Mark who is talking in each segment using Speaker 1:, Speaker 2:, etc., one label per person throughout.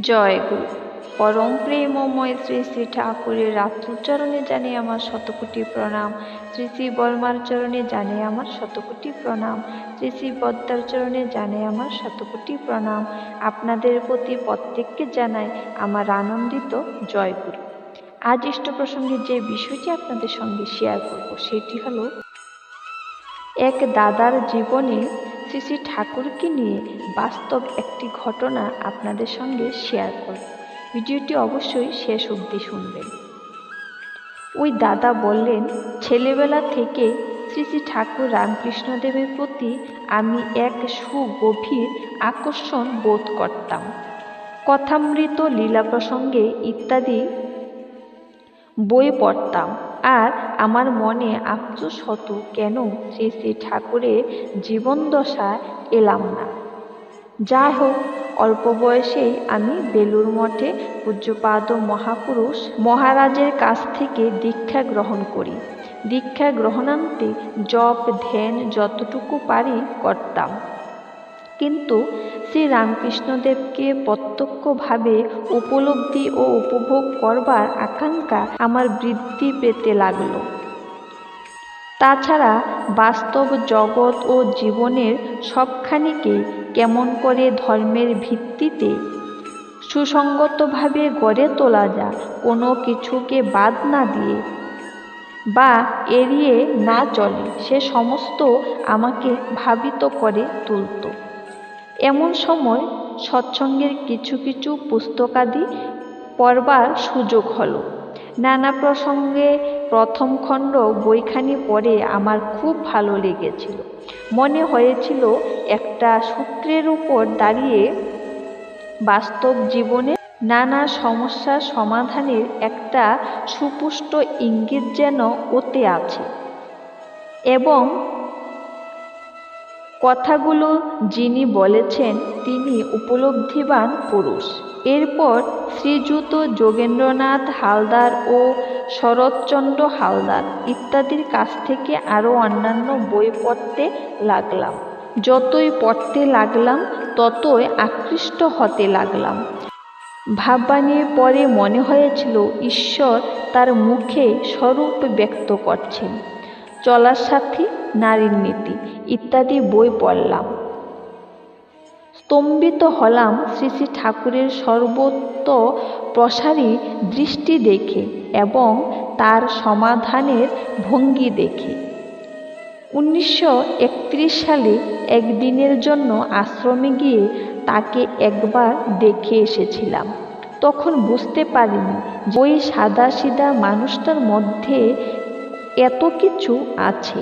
Speaker 1: জয় গুরু। পরম প্রেমময় শ্রী শ্রী ঠাকুরের রাত্রচরণে জানে আমার শতকোটি প্রণাম। শ্রী শ্রী বর্মার চরণে জানে আমার শতকোটি প্রণাম। শ্রী শ্রী পদ্মার চরণে জানে আমার শতকোটি প্রণাম। আপনাদের প্রতি প্রত্যেককে জানাই আমার আনন্দিত জয় গুরু। আজ ইষ্ট প্রসঙ্গে যে বিষয়টি আপনাদের সঙ্গে শেয়ার করব, সেটি হলো, এক দাদার জীবনে শ্রী শ্রী ঠাকুরকে নিয়ে বাস্তব একটি ঘটনা আপনাদের সঙ্গে শেয়ার করব। ভিডিওটি অবশ্যই শেষ অবধি শুনবেন। ওই দাদা বললেন, ছেলেবেলা থেকে শ্রী শ্রী ঠাকুর রামকৃষ্ণদেবের প্রতি আমি এক সুগভীর আকর্ষণ বোধ করতাম। কথামৃত লীলা প্রসঙ্গে ইত্যাদি বই পড়তাম। আর আমার মনে আফসোস হতো কেন শ্রী ঠাকুরের জীবনদশা এলাম না। যাই হোক, অল্প বয়সেই আমি বেলুর মঠে পূজ্যপাদ মহাপুরুষ মহারাজের কাছ থেকে দীক্ষা গ্রহণ করি। দীক্ষা গ্রহণান্তে জপ, ধ্যান যতটুকু পারি করতাম। কিন্তু শ্রী রামকৃষ্ণদেবকে প্রত্যক্ষভাবে উপলব্ধি ও উপভোগ করবার আকাঙ্ক্ষা আমার বৃদ্ধি পেতে লাগল। তাছাড়া বাস্তব জগৎ ও জীবনের সবখানিকে কেমন করে ধর্মের ভিত্তিতে সুসঙ্গতভাবে গড়ে তোলা যায়, কোনো কিছুকে বাদ না দিয়ে বা এড়িয়ে না চলে, সে সমস্ত আমাকে ভাবিত করে তুলত। এমন সময় সৎসঙ্গের কিছু কিছু পুস্তকাদি পড়বার সুযোগ হলো। নানা প্রসঙ্গে প্রথম খণ্ড বইখানি পড়ে আমার খুব ভালো লেগেছিল। মনে হয়েছিল একটা সূত্রের উপর দাঁড়িয়ে বাস্তব জীবনে নানা সমস্যার সমাধানের একটা সুপুষ্ট ইঙ্গিত যেন ওতে আছে। এবং কথাগুলো যিনি বলেছেন, তিনি উপলব্ধিবান পুরুষ। এরপর শ্রীযুত যোগেন্দ্রনাথ হালদার ও শরৎচন্দ্র হালদার ইত্যাদির কাছ থেকে আরও অন্যান্য বই পড়তে লাগলাম। যতই পড়তে লাগলাম, ততই আকৃষ্ট হতে লাগলাম। ভাববানির পরে মনে হয়েছিল, ঈশ্বর তার মুখে স্বরূপ ব্যক্ত করছেন। চলার সাথী নারীর নীতি ইত্যাদি বই পড়লাম। স্তম্ভিত হলাম শ্রী শ্রী ঠাকুরের সর্বত্র প্রসারী দৃষ্টি দেখে এবং তার সমাধানের ভঙ্গি দেখে। উনিশশো একত্রিশ সালে একদিনের জন্য আশ্রমে গিয়ে তাকে একবার দেখে এসেছিলাম। তখন বুঝতে পারিনি ওই সাদা সিধা মানুষটার মধ্যে এত কিছু আছে।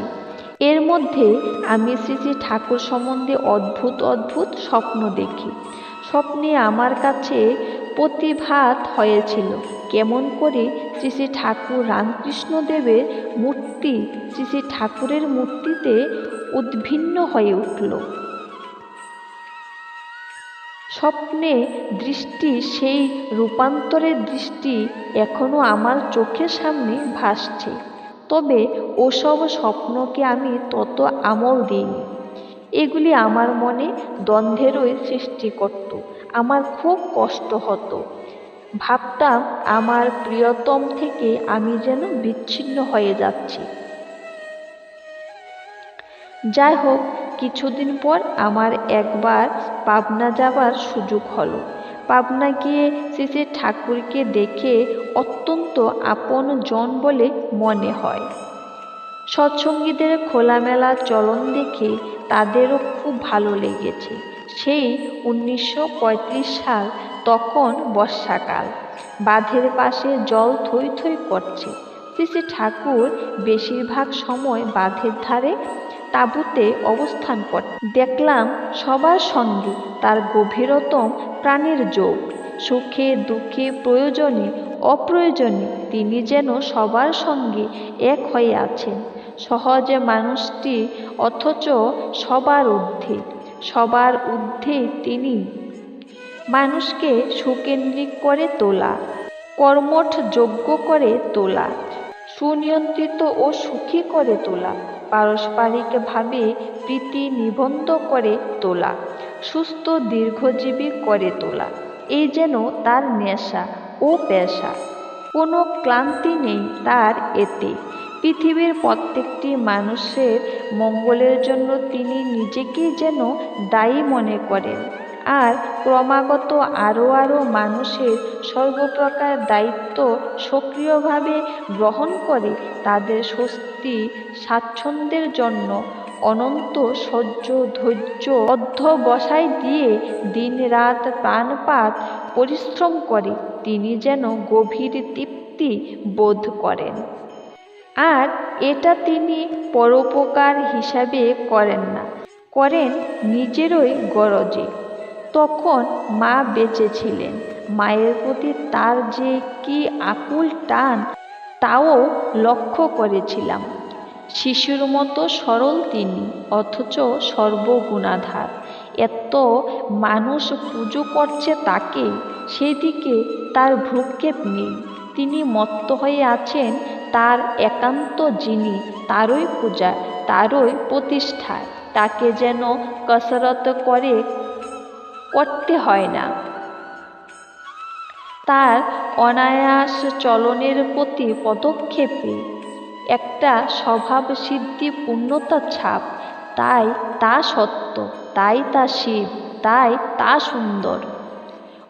Speaker 1: এর মধ্যে আমি শ্রী শ্রী ঠাকুর সম্বন্ধে অদ্ভুত অদ্ভুত স্বপ্ন দেখি। স্বপ্নে আমার কাছে প্রতিভাত হয়েছিল। কেমন করে শ্রী শ্রী ঠাকুর রামকৃষ্ণদেবের মূর্তি শ্রী শ্রী ঠাকুরের মূর্তিতে উদ্ভিন্ন হয়ে উঠল। স্বপ্নে দৃষ্টি, সেই রূপান্তরের দৃষ্টি এখনও আমার চোখের সামনে ভাসছে। ওসব স্বপ্নকে আমি তত আমল দিইনি। এগুলি আমার মনে দ্বন্দ্বেরই সৃষ্টি করত। আমার খুব কষ্ট হতো। ভাবতাম, আমার প্রিয়তম থেকে আমি যেন বিচ্ছিন্ন হয়ে যাচ্ছি। যাই হোক, কিছুদিন পর আমার একবার পাবনা যাবার সুযোগ হলো। পাবনা গিয়ে শ্রী ঠাকুরকে দেখে অত্যন্ত আপন জন বলে মনে হয়। সৎসঙ্গীদের খোলামেলা চলন দেখে তাদেরও খুব ভালো লেগেছে। সেই উনিশশো পঁয়ত্রিশ সাল তখন বর্ষাকাল। বাঁধের পাশে জল থই থই করছে শ্রী ঠাকুর বেশিরভাগ সময় বাঁধের ধারে তাঁবুতে অবস্থান করে দেখলাম সবার সঙ্গে তার গভীরতম প্রাণের যোগ। সুখে দুঃখে প্রয়োজনে অপ্রয়োজনে তিনি যেন সবার সঙ্গে এক হয়ে আছেন। সহজে মানুষটি অথচ সবার ঊর্ধ্বে। সবার ঊর্ধ্বে তিনি। মানুষকে সুকেন্দ্রিক করে তোলা, কর্মঠ যোগ্য করে তোলা, সুনিয়ন্ত্রিত ও সুখী করে তোলা, পারস্পরিকভাবে প্রীতি নিবন্ধ করে তোলা, সুস্থ দীর্ঘজীবী করে তোলা, এই যেন তার নেশা। ও পেশা। কোনো ক্লান্তি নেই তার এতে। পৃথিবীর প্রত্যেকটি মানুষের মঙ্গলের জন্য তিনি নিজেকেই যেন দায়ী মনে করেন। আর ক্রমাগত আরও আরও মানুষের সর্বপ্রকার দায়িত্ব সক্রিয়ভাবে গ্রহণ করে তাদের স্বস্তি, স্বাচ্ছন্দ্যের জন্য অনন্ত সহ্য ধৈর্য অধ্যবসায় দিয়ে দিন রাত প্রাণপাত পরিশ্রম করে, তিনি যেন গভীর তৃপ্তি বোধ করেন। আর এটা তিনি পরোপকার হিসাবে করেন না, করেন নিজেরই গরজে। তখন মা বেঁচে ছিলেন মায়ের প্রতি তার যে কি আকুল টান, তাও লক্ষ্য করেছিলাম। শিশুর মতো সরল তিনি, অথচ সর্বগুণাধার। এত মানুষ পুজো করছে তাকে, সেদিকে তার ভ্রুক্ষেপ নেই। তিনি মত্ত হয়ে আছেন, তার একান্ত যিনি, তারই পূজা, তারই প্রতিষ্ঠা। তাকে যেন কসরত করে করতে হয় না। তার অনায়াস চলনের প্রতি পদক্ষেপে একটা স্বভাব সিদ্ধি পূর্ণতার ছাপ। তাই তা সত্য, তাই তা শিব, তাই তা সুন্দর।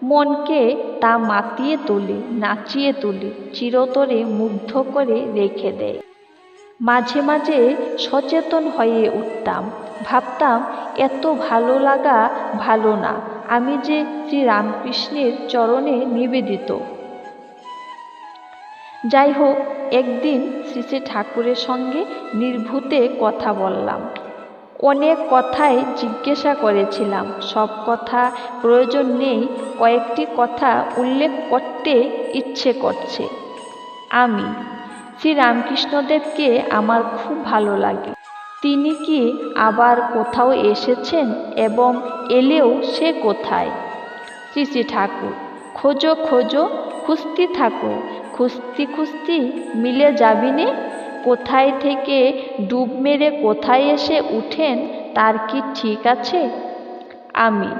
Speaker 1: মনকে তা মাতিয়ে তোলে, নাচিয়ে তোলে, চিরতরে মুগ্ধ করে রেখে দেয় মাঝে মাঝে সচেতন হয়ে উঠতাম। ভাবতাম, এত ভালো লাগা ভালো না। আমি যে শ্রী রামকৃষ্ণের চরণে নিবেদিত। যাই হোক একদিন শ্রী ঠাকুরের সঙ্গে নির্ভূতে কথা বললাম। অনেক কথাই জিজ্ঞাসা করেছিলাম। সব কথা প্রয়োজন নেই, কয়েকটি কথা উল্লেখ করতে ইচ্ছে করছে। আমি, শ্রী রামকৃষ্ণদেবকে আমার খুব ভালো লাগে। তিনি কি আবার কোথাও এসেছেন এবং এলেও সে কোথায়? শ্রী শ্রী ঠাকুর, খোঁজো খোঁজো, খুঁজতে থাকো। খুঁজতে খুঁজতে মিলে যাবি যাবিনে? কোথায় থেকে ডুব মেরে কোথায় এসে উঠেন? তার কি ঠিক আছে? আমি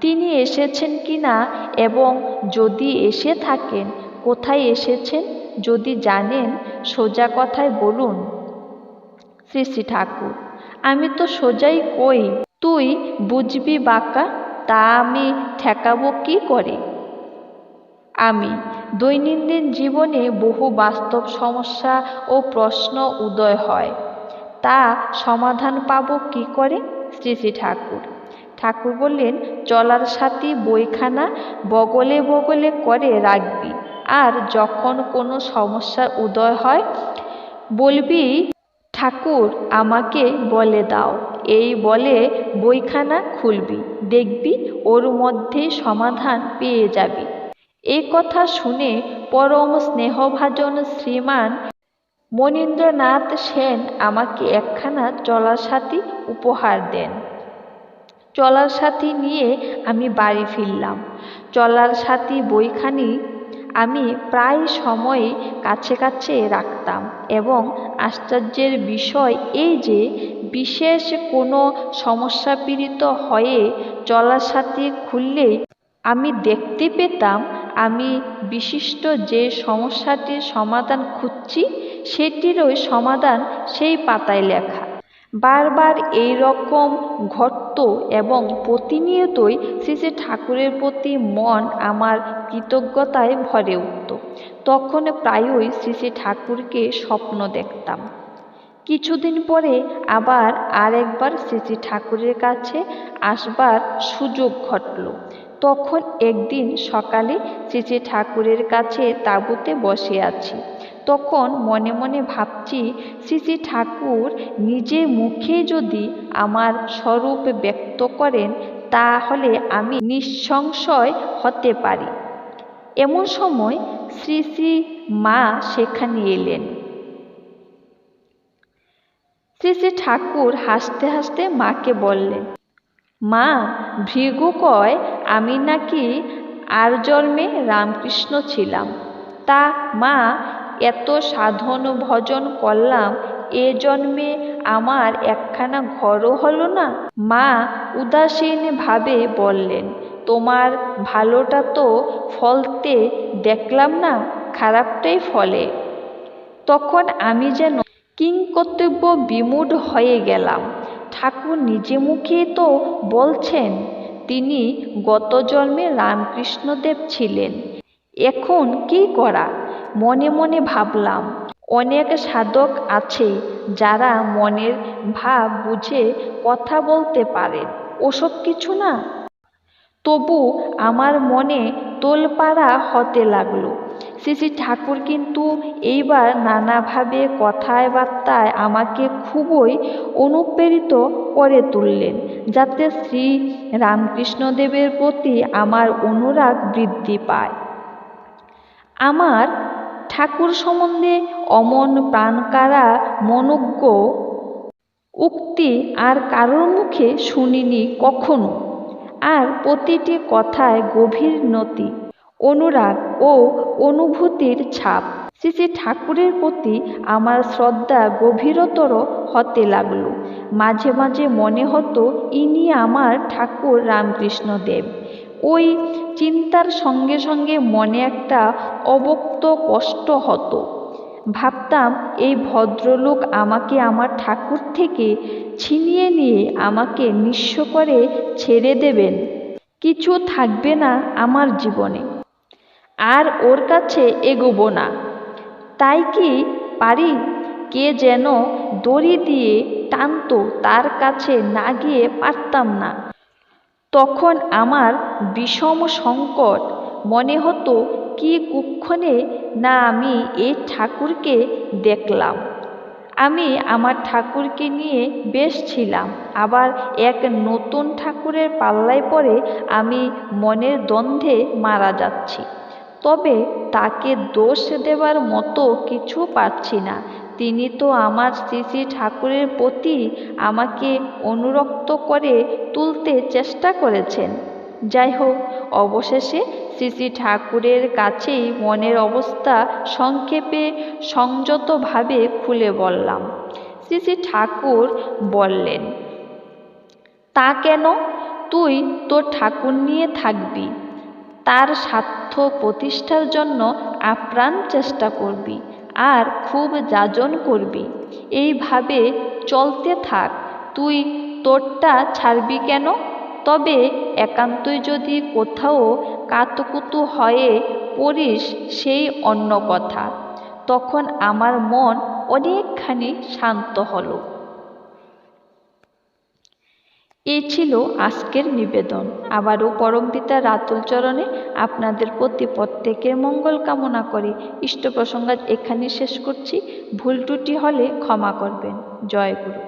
Speaker 1: তিনি এসেছেন কি না? এবং যদি এসে থাকেন, কোথায় এসেছেন? যদি জানেন, সোজা কথায় বলুন। শ্রী শ্রী ঠাকুর, আমি তো সোজাই কই? তুই বুঝবি বাঁকা? তা আমি ঠেকাবো কি করে? আমি। দৈনন্দিন জীবনে বহু বাস্তব সমস্যা ও প্রশ্ন উদয় হয়। তা সমাধান পাব কি করে? শ্রী শ্রী ঠাকুর। ঠাকুর বললেন, চলার সাথী বইখানা বগলে বগলে করে রাখবি। আর যখন কোনো সমস্যার উদয় হয়, বলবি, ঠাকুর, আমাকে বলে দাও। এই বলে বইখানা খুলবি। দেখবি, ওর মধ্যে সমাধান পেয়ে যাবি। এই কথা শুনে পরম স্নেহভাজন শ্রীমান মনীন্দ্রনাথ সেন আমাকে একখানা চলার সাথী উপহার দেন। চলার সাথী নিয়ে আমি বাড়ি ফিরলাম। চলার সাথী বইখানি আমি প্রায় সময় কাছে কাছে রাখতাম এবং আশ্চর্যের বিষয় এই যে বিশেষ কোনো সমস্যাপীড়িত হয়ে চলার সাথে খুললে আমি দেখতে পেতাম আমি বিশিষ্ট যে সমস্যাটির সমাধান খুঁজছি সেটিরই সমাধান সেই পাতায় লেখা। বারবার এই রকম ঘটত এবং প্রতিনিয়তই শ্রী শ্রী ঠাকুরের প্রতি মন আমার কৃতজ্ঞতায় ভরে উঠত। তখন প্রায়ই শ্রী শ্রী ঠাকুরকে স্বপ্ন দেখতাম। কিছুদিন পরে আবার আরেকবার শ্রী শ্রী ঠাকুরের কাছে আসবার সুযোগ ঘটল। তখন একদিন সকালে শ্রী ঠাকুরের কাছে তাঁবুতে বসে আছি। তখন মনে মনে ভাবছি শ্রী ঠাকুর নিজে মুখে যদি আমার স্বরূপ ব্যক্ত করেন, তাহলে আমি নিঃসংশয় হতে পারি। এমন সময় শ্রী শ্রী মা সেখানে এলেন। শ্রী শ্রী ঠাকুর হাসতে হাসতে মাকে বললেন মা, ভৃগু কয়, আমি নাকি আর জন্মে রামকৃষ্ণ ছিলাম। তা মা, এত সাধন ভজন করলাম, এ জন্মে আমার একখানা ঘরও হলো না? মা উদাসীন ভাবে বললেন, তোমার ভালোটা তো ফলতে দেখলাম না, খারাপটাই ফলে। তখন আমি যেন কিংকর্তব্য বিমূঢ় হয়ে গেলাম। ঠাকুর নিজে মুখেই তো বলছেন, তিনি গত জন্মে রামকৃষ্ণদেব ছিলেন। এখন কি করা? মনে মনে ভাবলাম, অনেক সাধক আছে যারা মনের ভাব বুঝে কথা বলতে পারেন, ওসব কিছু না? তবু আমার মনে তোলপাড়া হতে লাগল। শ্রী শ্রী ঠাকুর কিন্তু এইবার নানাভাবে কথায় বার্তায় আমাকে খুবই অনুপ্রেরিত করে তুললেন, যাতে শ্রী রামকৃষ্ণদেবের প্রতি আমার অনুরাগ বৃদ্ধি পায়। আমার ঠাকুর সম্বন্ধে অমন প্রাণকারা মনজ্ঞ উক্তি আর কারোর মুখে শুনিনি কখনো। আর প্রতিটি কথায় গভীর নতি অনুরাগ ও অনুভূতির ছাপ। শ্রী শ্রী ঠাকুরের প্রতি আমার শ্রদ্ধা গভীরতর হতে লাগল। মাঝে মাঝে মনে হতো, ইনি আমার ঠাকুর রামকৃষ্ণদেব। ওই চিন্তার সঙ্গে সঙ্গে মনে একটা অবক্ত কষ্ট হতো। ভাবতাম, এই ভদ্রলোক আমাকে আমার ঠাকুর থেকে ছিনিয়ে নিয়ে আমাকে নিঃস্ব করে ছেড়ে দেবেন। কিছু থাকবে না আমার জীবনে। আর ওর কাছে এগোবো না। তাই কি পারি? কে যেন দড়ি দিয়ে টানত তার কাছে না গিয়ে পারতাম না। তখন আমার বিষম সংকট মনে হতো, কি কুক্ষণে না আমি এই ঠাকুরকে দেখলাম। আমি আমার ঠাকুরকে নিয়ে বেশ ছিলাম, আবার এক নতুন ঠাকুরের পাল্লায় পরে আমি মনের দ্বন্দ্বে মারা যাচ্ছি। তবে তাকে দোষ দেবার মতো কিছু পাচ্ছি না। তিনি তো আমার শ্রী শ্রী ঠাকুরের প্রতি আমাকে অনুরক্ত করে তুলতে চেষ্টা করেছেন। যাই হোক, অবশেষে শ্রী শ্রী ঠাকুরের কাছেই মনের অবস্থা সংক্ষেপে সংযতভাবে খুলে বললাম। শ্রী শ্রী ঠাকুর বললেন, তা কেন? তুই তোর ঠাকুর নিয়ে থাকবি। তার স্বার্থ প্রতিষ্ঠার জন্য আপ্রাণ চেষ্টা করবি আর খুব যাজন করবি। এইভাবে চলতে থাক। তুই তোরটা ছাড়বি কেন? তবে একান্তই যদি কোথাও কাতকুতু হয়ে পড়িস সেই অন্য কথা। তখন আমার মন অনেকখানি শান্ত হলো। এই ছিল আজকের নিবেদন। আবারও পরমপিতা রাতুল চরণে আপনাদের প্রতি প্রত্যেকের মঙ্গল কামনা করে। ইষ্ট প্রসঙ্গাত এখানে শেষ করছি। ভুল ত্রুটি হলে ক্ষমা করবেন। জয় গুরু।